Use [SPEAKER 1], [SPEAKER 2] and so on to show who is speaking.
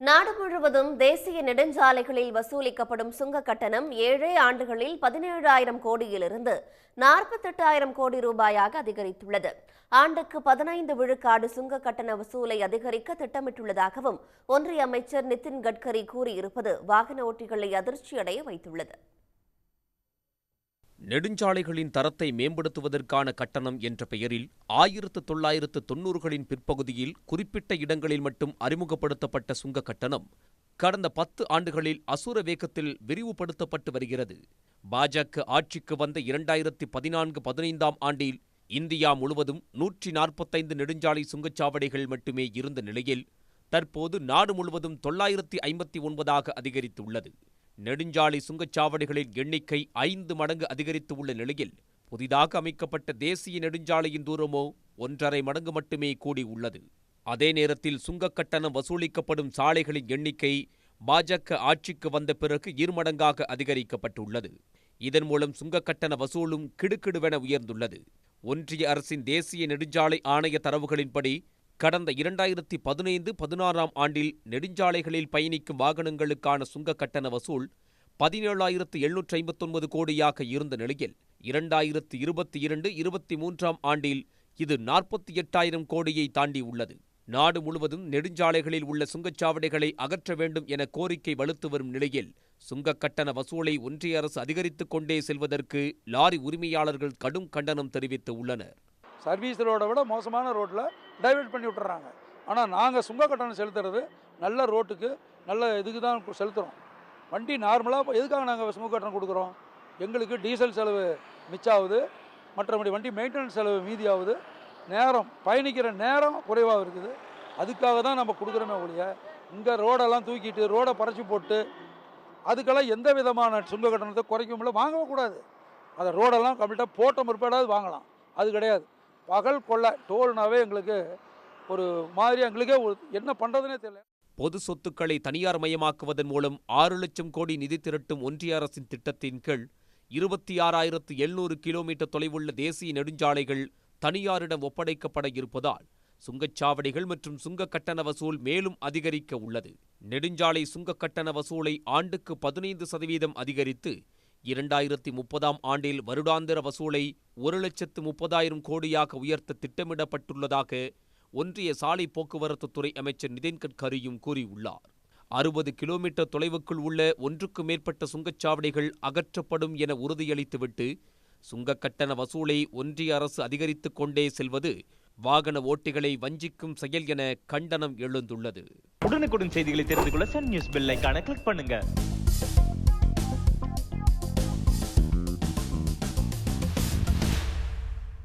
[SPEAKER 1] நாடு முழுவதும் தேசிய நெடுஞ்சாலைகளில் வசூலிக்கப்படும் சுங்க கட்டணம் ஏழே ஆண்டுகளில் பதினேழாயிரம் கோடியிலிருந்து நாற்பத்தெட்டாயிரம் கோடி ரூபாயாக அதிகரித்துள்ளது. ஆண்டுக்கு பதினைந்து விழுக்காடு சுங்க கட்டண வசூலை அதிகரிக்க திட்டமிட்டுள்ளதாகவும் ஒன்றிய அமைச்சர் நிதின் கட்கரி கூறியிருப்பது வாகன ஓட்டிகளை அதிர்ச்சியடைய வைத்துள்ளது.
[SPEAKER 2] நெடுஞ்சாலைகளின் தரத்தை மேம்படுத்துவதற்கான கட்டணம் என்ற பெயரில் ஆயிரத்து தொள்ளாயிரத்து தொன்னூறுகளின் பிற்பகுதியில் குறிப்பிட்ட இடங்களில் மட்டும் அறிமுகப்படுத்தப்பட்ட சுங்க கட்டணம் கடந்த பத்து ஆண்டுகளில் அசுர வேகத்தில் விரிவுபடுத்தப்பட்டு வருகிறது. பாஜக ஆட்சிக்கு வந்த இரண்டாயிரத்தி பதினான்கு பதினைந்தாம் ஆண்டில் இந்தியா முழுவதும் நூற்றி நாற்பத்தைந்து நெடுஞ்சாலை சுங்கச்சாவடிகள் மட்டுமே இருந்த நிலையில் தற்போது நாடு முழுவதும் தொள்ளாயிரத்தி ஐம்பத்தி ஒன்பதாக அதிகரித்துள்ளது. நெடுஞ்சாலை சுங்கச்சாவடிகளின் எண்ணிக்கை ஐந்து மடங்கு அதிகரித்து உள்ள நிலையில் புதிதாக அமைக்கப்பட்ட தேசிய நெடுஞ்சாலையின் தூரமோ ஒன்றரை மடங்கு மட்டுமே கூடி உள்ளது. அதே நேரத்தில் சுங்கக் கட்டணம் வசூலிக்கப்படும் சாலைகளின் எண்ணிக்கை பாஜக ஆட்சிக்கு வந்த பிறகு இருமடங்காக அதிகரிக்கப்பட்டுள்ளது. இதன் மூலம் சுங்கக் கட்டண வசூலும் கிடுகிடுவென உயர்ந்துள்ளது. ஒன்றிய அரசின் தேசிய நெடுஞ்சாலை ஆணைய தரவுகளின்படி கடந்த இரண்டாயிரத்தி பதினைந்து பதினாறாம் ஆண்டில் நெடுஞ்சாலைகளில் பயணிக்கும் வாகனங்களுக்கான சுங்க கட்டண வசூல் பதினேழாயிரத்து எழுநூற்றி ஐம்பத்தொன்பது கோடியாக இருந்த நிலையில் இரண்டாயிரத்து இருபத்தி இரண்டு இருபத்தி மூன்றாம் ஆண்டில் இது நாற்பத்தி எட்டாயிரம் கோடியை தாண்டி உள்ளது. நாடு முழுவதும் நெடுஞ்சாலைகளில் உள்ள சுங்கச்சாவடிகளை அகற்ற வேண்டும் என கோரிக்கை வலுத்து வரும் நிலையில் சுங்கக் கட்டண வசூலை ஒன்றிய அரசு அதிகரித்துக் கொண்டே செல்வதற்கு லாரி உரிமையாளர்கள் கடும் கண்டனம் தெரிவித்து உள்ளனர்.
[SPEAKER 3] சர்வீஸ் ரோடை விட மோசமான ரோட்டில் டைவெர்ட் பண்ணி விட்டுறாங்க. ஆனால் நாங்கள் சுங்க கட்டணம் செலுத்துறது நல்ல ரோட்டுக்கு நல்ல இதுக்கு தான் செலுத்துகிறோம் வண்டி நார்மலாக எதுக்காக நாங்கள் சுங்க கட்டணம் கொடுக்குறோம்? எங்களுக்கு டீசல் செலவு மிச்சாகுது. மற்றபடி வண்டி மெயின்டெனன்ஸ் செலவு மீதியாகுது. நேரம் பயணிக்கிற நேரம் குறைவாக இருக்குது. அதுக்காக தான் நம்ம கொடுக்குறோமே ஒழிய இங்கே ரோடெல்லாம் தூக்கிட்டு ரோடை பறச்சு போட்டு அதுக்கெல்லாம் எந்த விதமான சுங்க கட்டணத்தை குறைக்க முடியல வாங்கவே கூடாது. அதை ரோடெல்லாம் கம்ப்ளீட்டாக போட்ட முற்பாடாவது வாங்கலாம். அது கிடையாது. பகல் கொள்ளை டோல்னாவே எங்களுக்கு ஒரு மாதிரி எங்களுக்கே என்ன பண்ணுறதுனே தெரியல.
[SPEAKER 2] பொது சொத்துக்களை தனியார் மயமாக்குவதன் மூலம் ஆறு லட்சம் கோடி நிதி திரட்டும் ஒன்றிய அரசின் திட்டத்தின் கீழ் இருபத்தி ஆறாயிரத்து எழுநூறு கிலோமீட்டர் தொலைவுள்ள தேசிய நெடுஞ்சாலைகள் தனியாரிடம் ஒப்படைக்கப்பட இருப்பதால் சுங்கச்சாவடிகள் மற்றும் சுங்க கட்டண வசூல் மேலும் அதிகரிக்க உள்ளது. நெடுஞ்சாலை சுங்க கட்டண வசூலை ஆண்டுக்கு பதினைந்து சதவீதம் அதிகரித்து இரண்டாயிரத்தி முப்பதாம் ஆண்டில் வருடாந்திர வசூலை ஒரு லட்சத்து முப்பதாயிரம் கோடியாக உயர்த்த திட்டமிடப்பட்டுள்ளதாக ஒன்றிய சாலை போக்குவரத்து துறை அமைச்சர் நிதின் கட்கரியும் கூறியுள்ளார். அறுபது கிலோமீட்டர் தொலைவுக்குள் உள்ள ஒன்றுக்கு மேற்பட்ட சுங்கச்சாவடிகள் அகற்றப்படும் என உறுதியளித்துவிட்டு சுங்கக் கட்டண வசூலை ஒன்றிய அரசு அதிகரித்துக் கொண்டே செல்வது வாகன ஓட்டிகளை வஞ்சிக்கும் செயல் என கண்டனம் எழுந்துள்ளது.
[SPEAKER 4] உடனுக்குடன் செய்திகளை தெரிந்து கொள்ள சன் நியூஸ் பெல்லைக்கான கிளிக் பண்ணுங்க.